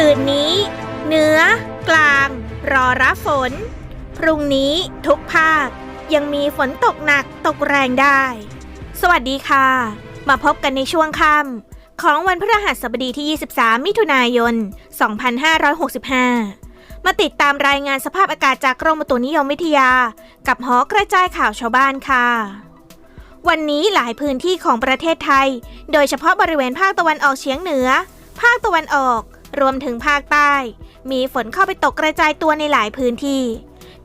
เหนือ กลาง รอรับฝน พรุ่งนี้ทุกภาค ยังมีฝนตกหนักตกแรงได้ สวัสดีค่ะ มาพบกันในช่วงค่ำของวันพฤหัสบดีที่ 23 มิถุนายน 2565 มาติดตามรายงานสภาพอากาศจากกรมอุตุนิยมวิทยา กับหอกระจายข่าวชาวบ้านค่ะวันนี้หลายพื้นที่ของประเทศไทย โดยเฉพาะบริเวณภาคตะวันออกเฉียงเหนือ ภาคตะวันออก รวมถึงภาคใต้ มีฝนเข้าไปตกกระจายตัวในหลายพื้นที่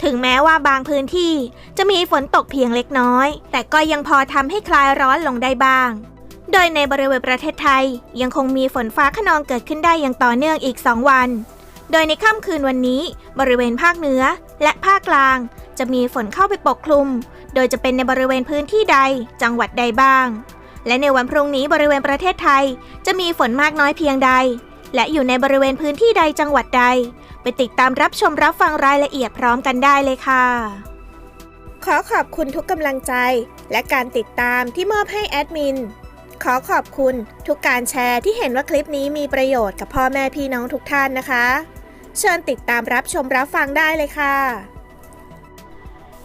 ถึงแม้ว่าบางพื้นที่จะมีฝนตกเพียงเล็กน้อย แต่ก็ยังพอทำให้คลายร้อนลงได้บ้าง โดยในบริเวณประเทศไทยยังคงมีฝนฟ้าขนองเกิดขึ้นได้อย่างต่อเนื่องอีก 2 วัน โดยในค่ำคืนวันนี้ บริเวณภาคเหนือและภาคกลาง จะมีฝนเข้าไปปกคลุม โดยจะเป็นในบริเวณพื้นที่ใดจังหวัดใดบ้าง และในวันพรุ่งนี้บริเวณประเทศไทย จะมีฝนมากน้อยเพียงใด และอยู่ในบริเวณพื้นที่ใดจังหวัดใด ไปติดตามรับชมรับฟังรายละเอียดพร้อมกันได้เลยค่ะ ขอขอบคุณทุกกำลังใจ และการติดตามที่มอบให้แอดมิน ขอขอบคุณทุกการแชร์ที่เห็นว่าคลิปนี้มีประโยชน์กับพ่อแม่พี่น้องทุกท่านนะคะ เชิญติดตามรับชมรับฟังได้เลยค่ะ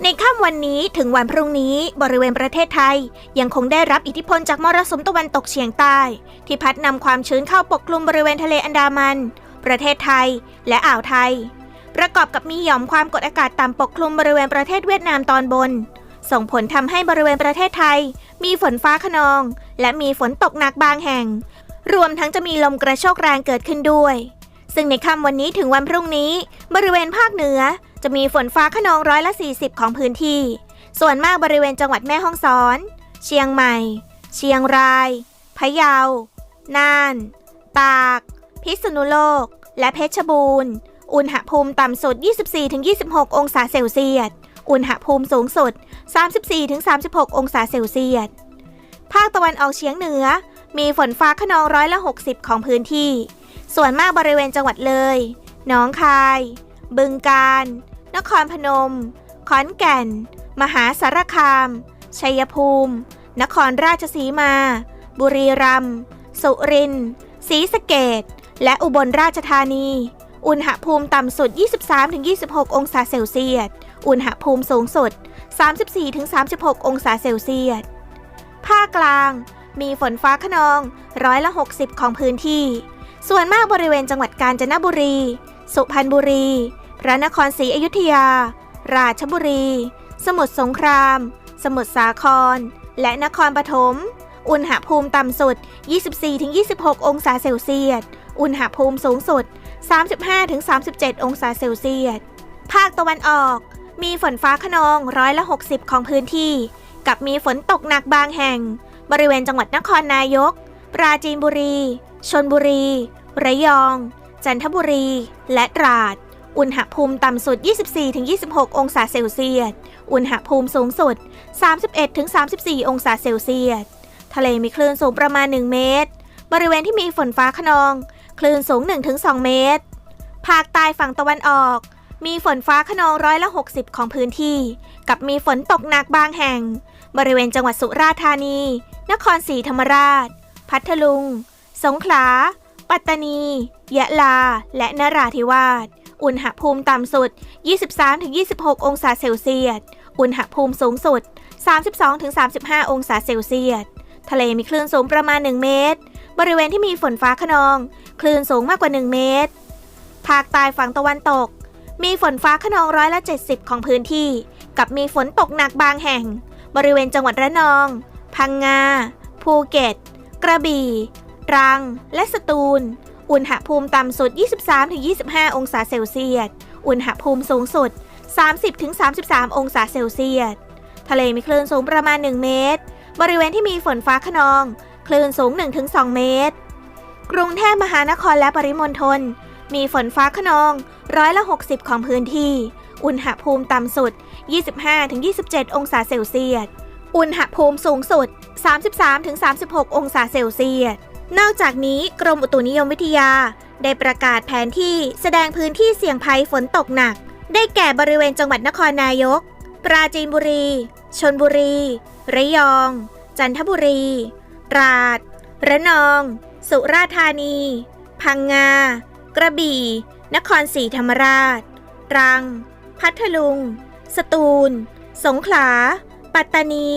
ในค่ำวันนี้ถึงวันพรุ่งนี้บริเวณประเทศไทย ยังคงได้รับอิทธิพลจากมรสุมตะวันตกเฉียงใต้ ที่พัดนำความชื้นเข้าปกคลุมบริเวณทะเลอันดามัน ประเทศไทย และอ่าวไทย ประกอบกับมีหย่อมความกดอากาศต่ำปกคลุมบริเวณประเทศเวียดนามตอนบน ส่งผลทำให้บริเวณประเทศไทย มีฝนฟ้าขนอง และมีฝนตกหนักบางแห่ง รวมทั้งจะมีลมกระโชกแรงเกิดขึ้นด้วยซึ่งในค่ำวันนี้ถึงวันพรุ่งนี้ บริเวณภาคเหนือ จะมีฝนฟ้าขนองร้อยละ 40 ของพื้นที่ ส่วนมากบริเวณจังหวัดแม่ฮ่องสอน เชียงใหม่ เชียงรายพะเยา น่าน ตาก พิษณุโลก และเพชรบูรณ์ อุณหภูมิต่ำสุด 24-26 องศาเซลเซียส อุณหภูมิสูงสุด 34-36 องศาเซลเซียส ภาคตะวันออกเฉียงเหนือ มีฝนฟ้าขนองร้อยละ 60 ของพื้นที่ ส่วนมากบริเวณจังหวัดเลย หนองคาย บึงกาฬนครพนม ขอนแก่น มหาสารคาม ชัยภูมิ นครราชสีมา บุรีรัมย์ สุรินทร์ ศรีสะเกดและอุบลราชธานี อุณหภูมิต่ำสุด 23-26 องศาเซลเซียส อุณหภูมิสูงสุด 34-36 องศาเซลเซียส ภาคกลางมีฝนฟ้าขนองร้อยละ 60 ของพื้นที่ ส่วนมากบริเวณจังหวัดกาญจนบุรี สุพรรณบุรี พระนครศรีอยุธยา ราชบุรี สมุทรสงคราม สมุทรสาคร และนครปฐม อุณหภูมิต่ำสุด 24-26 องศาเซลเซียส อุณหภูมิสูงสุด 35-37 องศาเซลเซียส ภาคตะวันออก มีฝนฟ้าขนองร้อยละ 60 ของพื้นที่ กับมีฝนตกหนักบางแห่ง บริเวณจังหวัดนครนายก ปราจีนบุรี ชนบุรี ระยอง จันทบุรี และตราด อุณหภูมิต่ำสุด 24-26 องศาเซลเซียส อุณหภูมิสูงสุด 31-34 องศาเซลเซียส ทะเลมีคลื่นสูงประมาณ 1 เมตร บริเวณที่มีฝนฟ้าขนอง คลื่นสูง 1-2 เมตร ภาคใต้ฝั่งตะวันออก มีฝนฟ้าขนองร้อยละ 60 ของพื้นที่ กับมีฝนตกหนักบางแห่ง บริเวณจังหวัดสุราษฎร์ธานี นครศรีธรรมราช พัทลุง สงขลา ปัตตานี ยะลา และนราธิวาส อุณหภูมิต่ำสุด 23-26 องศาเซลเซียส อุณหภูมิสูงสุด 32-35 องศาเซลเซียส ทะเลมีคลื่นสูงประมาณ 1 เมตร บริเวณที่มีฝนฟ้าขนอง คลื่นสูงมากกว่า 1 เมตร ภาคใต้ฝั่งตะวันตก มีฝนฟ้าขนองร้อยละ 70 ของพื้นที่ กับมีฝนตกหนักบางแห่ง บริเวณจังหวัดระนอง พังงา ภูเก็ต กระบี่ ตรัง และสตูล อุณหภูมิต่ำสุด 23-25 องศาเซลเซียส อุณหภูมิสูงสุด 30-33 องศาเซลเซียส ทะเลมีคลื่นสูงประมาณ 1 เมตร บริเวณที่มีฝนฟ้าขนอง คลื่นสูง 1-2 เมตร กรุงเทพมหานครและปริมณฑล มีฝนฟ้าขนองร้อยละ 60 ของพื้นที่ อุณหภูมิต่ำสุด 25-27 องศาเซลเซียส อุณหภูมิสูงสุด 33-36 องศาเซลเซียส นอกจากนี้กรมอุตุนิยมวิทยา ได้ประกาศแผนที่แสดงพื้นที่เสี่ยงภัยฝนตกหนัก ได้แก่บริเวณจังหวัดนครนายก ปราจีนบุรี ชนบุรี ระยอง จันทบุรี ตราด ระนอง สุราษฎร์ธานี พังงา กระบี่ นครศรีธรรมราช ตรัง พัทลุง สตูล สงขลา ปัตตานี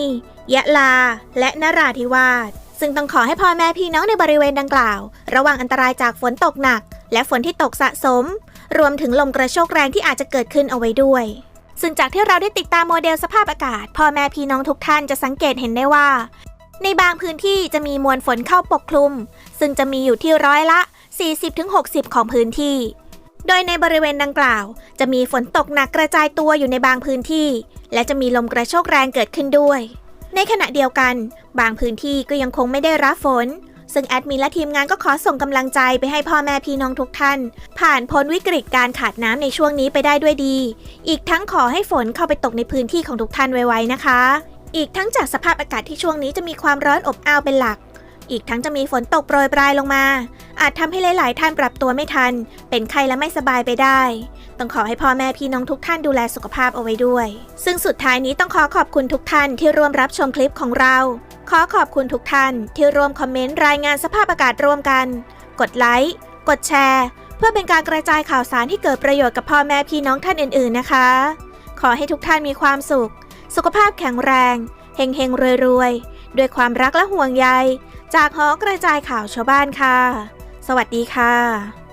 ยะลา และนราธิวาส ซึ่งต้องขอให้พ่อแม่พี่น้องในบริเวณดังกล่าว ระวังอันตรายจากฝนตกหนัก และฝนที่ตกสะสม รวมถึงลมกระโชกแรงที่อาจจะเกิดขึ้นเอาไว้ด้วย ซึ่งจากที่เราได้ติดตามโมเดลสภาพอากาศ พ่อแม่พี่น้องทุกท่านจะสังเกตเห็นได้ว่า ในบางพื้นที่จะมีมวลฝนเข้าปกคลุม ซึ่งจะมีอยู่ที่ร้อยละ 40-60 ของพื้นที่ โดยในบริเวณดังกล่าว จะมีฝนตกหนักกระจายตัวอยู่ในบางพื้นที่ และจะมีลมกระโชกแรงเกิดขึ้นด้วย ในขณะเดียวกัน บางพื้นที่ก็ยังคงไม่ได้รับฝน ซึ่งแอดมินและทีมงานก็ขอส่งกำลังใจไปให้พ่อแม่พี่น้องทุกท่าน ผ่านพ้นวิกฤตการขาดน้ำในช่วงนี้ไปได้ด้วยดี อีกทั้งขอให้ฝนเข้าไปตกในพื้นที่ของทุกท่านไวๆนะคะ อีกทั้งจากสภาพอากาศที่ช่วงนี้จะมีความร้อนอบอ้าวเป็นหลัก อีกทั้งจะมีฝนตกโปรยปลายลงมา อาจทำให้หลาย ๆ ท่านปรับตัวไม่ทัน เป็นไข้และไม่สบายไปได้ ต้องขอให้พ่อแม่พี่น้องทุกท่านดูแลสุขภาพเอาไว้ด้วย ซึ่งสุดท้ายนี้ต้องขอขอบคุณทุกท่านที่ร่วมรับชมคลิปของเรา ขอขอบคุณทุกท่านที่ร่วมคอมเมนต์รายงานสภาพอากาศร่วมกัน กดไลค์ กดแชร์ เพื่อเป็นการกระจายข่าวสารที่เกิดประโยชน์กับพ่อแม่พี่น้องท่านอื่น ๆ นะคะ ขอให้ทุกท่านมีความสุข สุขภาพแข็งแรง เฮงเฮงรวยๆ ด้วยความรักและห่วงใย จากหอกระจายข่าวชาวบ้านค่ะ สวัสดีค่ะ